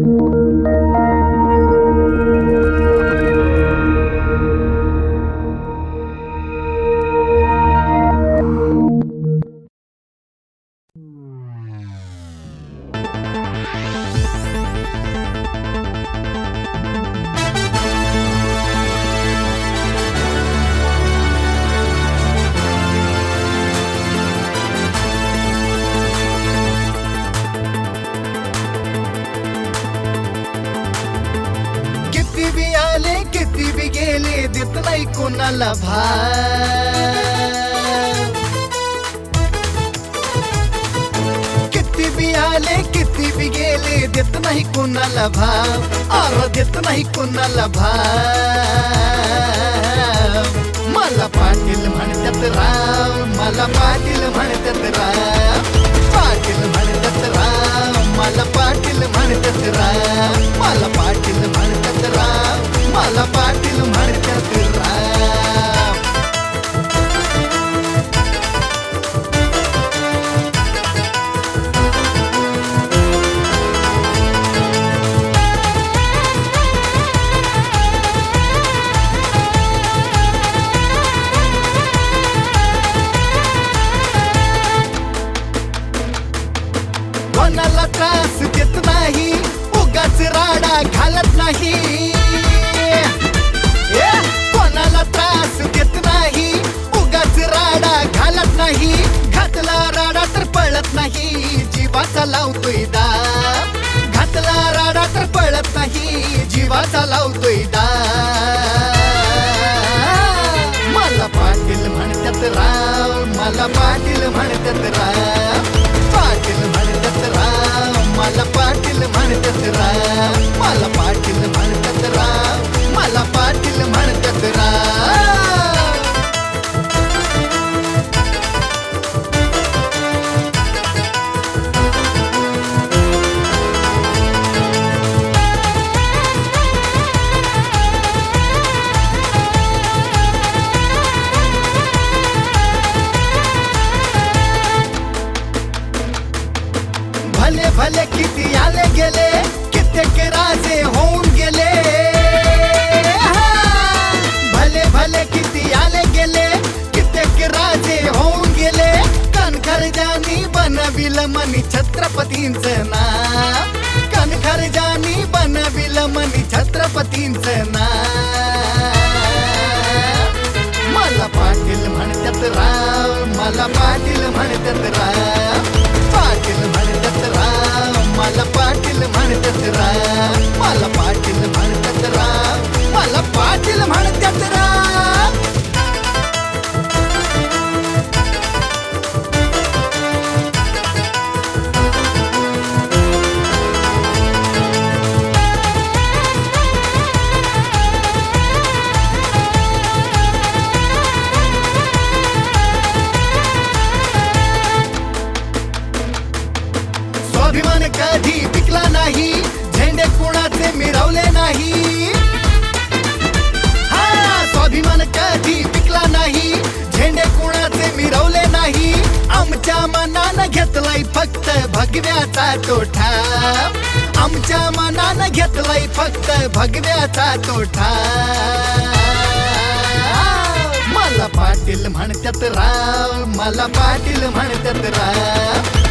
किती किती बी गेले देत नाही कोणाला भाव किती बी आले किती बी गेले देत नाही कोणाला भाव आर देत नाही कोणाला भाव मला पाटील म्हणतात राव मला पाटील म्हणतात राव पळत नाही जीवाचा लावतोय दा. घातला राडा तर पळत नाही जीवाचा लावतोय दा. मला पाटील म्हणतात राव मला पाटील म्हणतात राव. पाटील म्हणतात राव मला पाटील म्हणतात राव. मला पाटील भले भले किती आले गेले कित्येक राजे होऊन गेले. भले भले किती आले गेले कित्येक राजे होऊन गेले. कणखरजानी बनविल मनी छत्रपतींचं नाव. कणखरजानी बनविल मनी छत्रपतींचं नाव. मला पाटील म्हणतात राव मला पाटील म्हणतात राव. राव मला पाटील म्हणतात राव मला पाटील म्हणतात राव मला पाटील कधी पिकला नाही झेंडे कुणाचे मिरवले नाही. हा स्वाभिमान कधी पिकला नाही झेंडे कुणाचे मिरवले नाही. आमच्या मनानं घेतलाय फक्त भगव्याचा तोठा. आमच्या मनानं घेतलाय फक्त भगव्याचा तोठा. मला पाटील म्हणतात राव मला पाटील म्हणतात राव.